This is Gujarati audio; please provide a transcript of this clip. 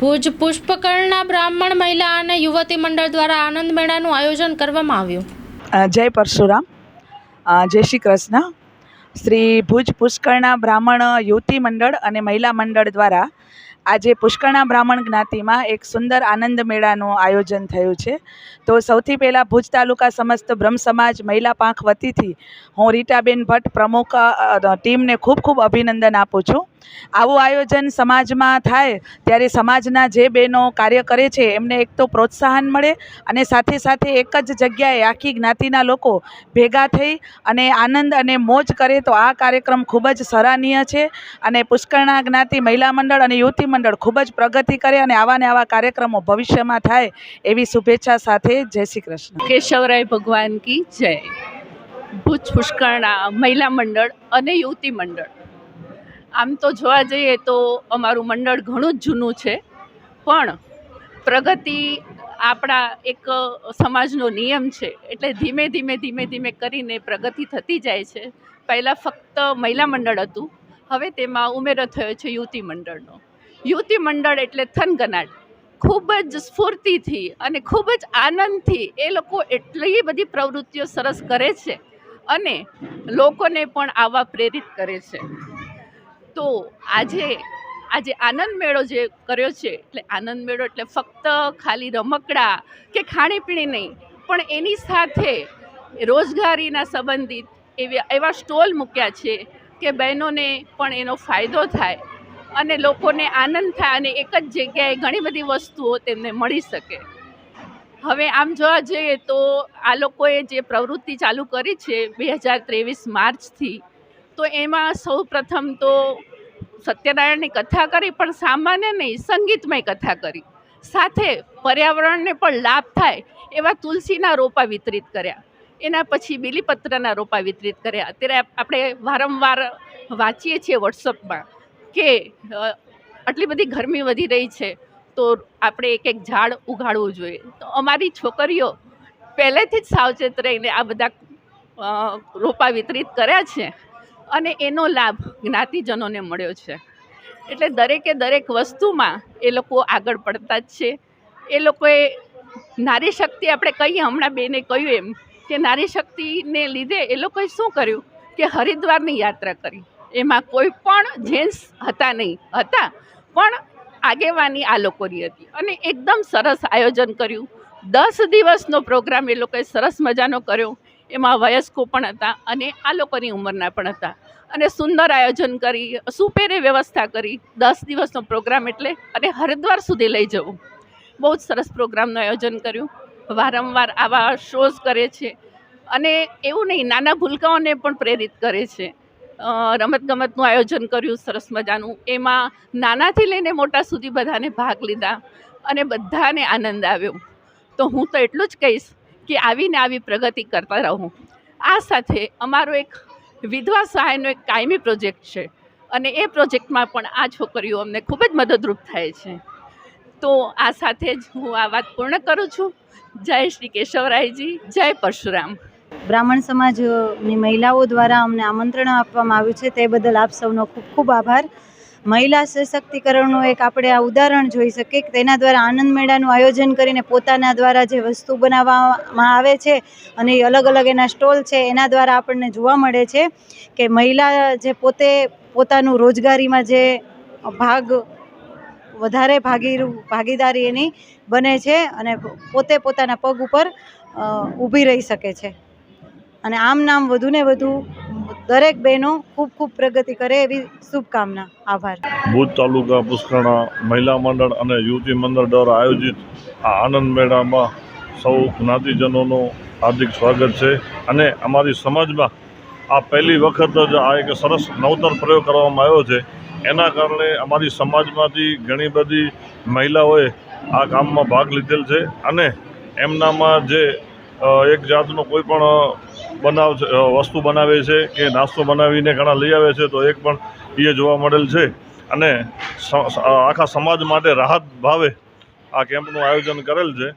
ભુજ પુષ્પકળના બ્રાહ્મણ મહિલા અને યુવતી મંડળ દ્વારા આનંદ મેળાનું આયોજન કરવામાં આવ્યું. જય પરશુરામ. જય શ્રી કૃષ્ણ. શ્રી ભુજ પુષ્કળના બ્રાહ્મણ યુવતી મંડળ અને મહિલા મંડળ દ્વારા આજે પુષ્કરણા બ્રાહ્મણ જ્ઞાતિમાં એક સુંદર આનંદ મેળાનું આયોજન થયું છે. તો સૌથી પહેલાં ભુજ તાલુકા સમસ્ત બ્રહ્મ સમાજ મહિલા પાંખ વતીથી હું રીટાબેન ભટ્ટ પ્રમુખ ટીમને ખૂબ ખૂબ અભિનંદન આપું છું. આવું આયોજન સમાજમાં થાય ત્યારે સમાજના જે બહેનો કાર્ય કરે છે એમને એક તો પ્રોત્સાહન મળે અને સાથે સાથે એક જ જગ્યાએ આખી જ્ઞાતિના લોકો ભેગા થઈ અને આનંદ અને મોજ કરે તો આ કાર્યક્રમ ખૂબ જ સરાહનીય છે. અને પુષ્કરણા જ્ઞાતિ મહિલા મંડળ અને યુવતી મંડળ ખૂબ જ પ્રગતિ કરે અને આવા ને આવા કાર્યક્રમો ભવિષ્યમાં થાય એવી શુભેચ્છા સાથે જય શ્રી કૃષ્ણ. કેશવરાય ભગવાન કી જય. ભુજ પુષ્કરણા મહિલા મંડળ અને યુવતી મંડળ. આમ તો જોવા જઈએ તો અમારું મંડળ ઘણું જ જૂનું છે, પણ પ્રગતિ આપણા એક સમાજનો નિયમ છે, એટલે ધીમે ધીમે ધીમે ધીમે કરીને પ્રગતિ થતી જાય છે. પહેલાં ફક્ત મહિલા મંડળ હતું, હવે તેમાં ઉમેરો થયો છે યુવતી મંડળનો. યુવતી મંડળ એટલે થનગનાટ ખૂબ જ સ્ફૂર્તિથી અને ખૂબ જ આનંદથી એ લોકો એટલી બધી પ્રવૃત્તિઓ સરસ કરે છે અને લોકોને પણ આવા પ્રેરિત કરે છે. તો આજે આજે આનંદ મેળો જે કર્યો છે, એટલે આનંદ મેળો એટલે ફક્ત ખાલી રમકડા કે ખાણીપીણી નહીં, પણ એની સાથે રોજગારીના સંબંધિત એવા એવા સ્ટોલ મૂક્યા છે કે બહેનોને પણ એનો ફાયદો થાય અને લોકોને આનંદ થાય અને એક જ જગ્યાએ ઘણી બધી વસ્તુઓ તેમને મળી શકે. હવે આમ જોવા જઈએ તો આ લોકોએ જે પ્રવૃત્તિ ચાલુ કરી છે બે હજાર ત્રેવીસ માર્ચથી, તો એમાં સૌ પ્રથમ તો સત્યનારાયણની કથા કરી, પણ સામાન્ય નહીં, સંગીતમય કથા કરી. સાથે પર્યાવરણને પણ લાભ થાય એવા તુલસીના રોપા વિતરિત કર્યા. એના પછી બીલીપત્રના રોપા વિતરિત કર્યા. અત્યારે આપણે વારંવાર વાંચીએ છીએ વોટ્સઅપમાં કે આટલી બધી ગરમી વધી રહી છે, તો આપણે એક એક ઝાડ ઉગાડવું જોઈએ. તો અમારી છોકરીઓ પહેલેથી જ સાવચેત રહીને આ બધા રોપા વિતરિત કર્યા છે અને એનો લાભ જ્ઞાતિજનોને મળ્યો છે. એટલે દરેકે દરેક વસ્તુમાં એ લોકો આગળ પડતા જ છે. એ લોકોએ નારી શક્તિ આપણે કહીએ, હમણાં બેને કહ્યું એમ, કે નારી શક્તિને લીધે એ લોકોએ શું કર્યું? કે હરિદ્વારની યાત્રા કરી. એમાં કોઈ પણ જેન્ટ્સ હતા નહીં, હતા. પણ આગેવાની આ લોકોની હતી અને એકદમ સરસ આયોજન કર્યું. દસ દિવસનો પ્રોગ્રામ એ લોકોએ સરસ મજાનો કર્યો. એમાં વયસ્કો પણ હતા અને આ લોકોની ઉંમરના પણ હતા. અને સુંદર આયોજન કરી, સુપેરે વ્યવસ્થા કરી દસ દિવસનો પ્રોગ્રામ એટલે અને હરિદ્વાર સુધી લઈ જવું. બહુ જ સરસ પ્રોગ્રામનું આયોજન કર્યું. વારંવાર આવા શોઝ કરે છે અને એવું નહીં, નાના ભૂલકાઓને પણ પ્રેરિત કરે છે. રમતગમતનું આયોજન કર્યું, સરસ મજાનું. એમાં નાનાથી લઈને મોટા સુધી બધાને ભાગ લીધા અને બધાને આનંદ આવ્યો. તો હું તો એટલું જ કહીશ કે આવીને આવી પ્રગતિ કરતા રહો. આ સાથે અમારો એક વિધવા સહાયનો એક કાયમી પ્રોજેક્ટ છે અને એ પ્રોજેક્ટમાં પણ આ છોકરીઓ અમને ખૂબ જ મદદરૂપ થાય છે. તો આ સાથે જ હું આ વાત પૂર્ણ કરું છું. જય શ્રી કેશવરાયજી, જય પરશુરામ. બ્રાહ્મણ સમાજની મહિલાઓ દ્વારા અમને આમંત્રણ આપવામાં આવ્યું છે તે બદલ આપ સૌનો ખૂબ ખૂબ આભાર. મહિલા સશક્તિકરણનું એક આપણે આ ઉદાહરણ જોઈ શકીએ તેના દ્વારા આનંદ મેળાનું આયોજન કરીને પોતાના દ્વારા જે વસ્તુ બનાવવામાં આવે છે અને અલગ અલગ એના સ્ટોલ છે એના દ્વારા આપણને જોવા મળે છે કે મહિલા જે પોતે પોતાનું રોજગારીમાં જે ભાગ વધારે ભાગી ભાગીદારી એની બને છે અને પોતે પોતાના પગ ઉપર ઊભી રહી શકે છે. અને આમ નામ વધુ ને વધુ દરેક બહેનો ખૂબ ખૂબ પ્રગતિ કરે એવી શુભકામના. આભાર. ભુજ તાલુકા પુષ્કરણા મહિલા મંડળ અને યુવતી મંડળ દ્વારા આયોજિત આ આનંદ મેળામાં સૌ જ્ઞાતિજનોનું હાર્દિક સ્વાગત છે અને અમારી સમાજમાં આ પહેલી વખત જ આ એક સરસ નવતર પ્રયોગ કરવામાં આવ્યો છે. એના કારણે અમારી સમાજમાંથી ઘણી બધી મહિલાઓએ આ કામમાં ભાગ લીધેલ છે અને એમનામાં જે એક જાતનો કોઈ પણ બનાવ વસ્તુ બનાવે છે કે નાસ્તો બનાવીને ઘણા લઈ આવે છે, તો એક પણ એ જોવા મળેલ છે. અને આખા સમાજ માટે રાહત ભાવે આ કેમ્પનું આયોજન કરેલ છે.